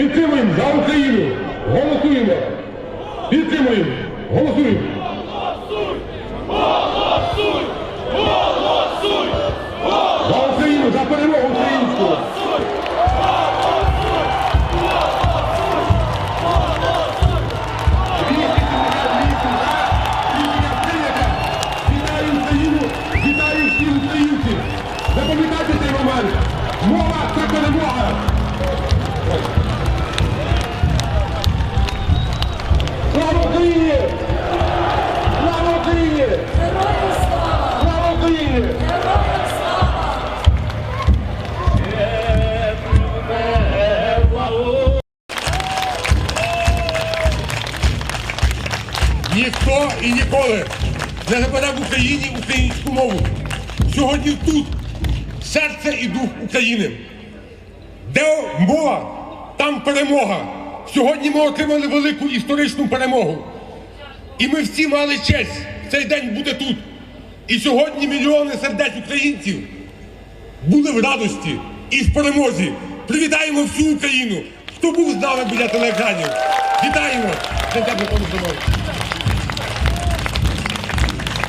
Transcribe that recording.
Підтримуємо за Україну. Голосуємо. Підтримуємо. Голосуємо. За Україну, за перемогу українську. Вітаю всіх українців. Запам'ятайте цей. Мова Україні! Слава Україні! Героям слава! Слава Україні! Героям слава! Ніхто і ніколи не забере в Україні українську мову. Сьогодні тут серце і дух України. Де мова, там перемога. Сьогодні ми отримали велику історичну перемогу. І ми всі мали честь в цей день бути тут. І сьогодні мільйони сердець українців були в радості і в перемозі. Привітаємо всю Україну, хто був з нами біля телеекранів. Вітаємо! Дякую, пане.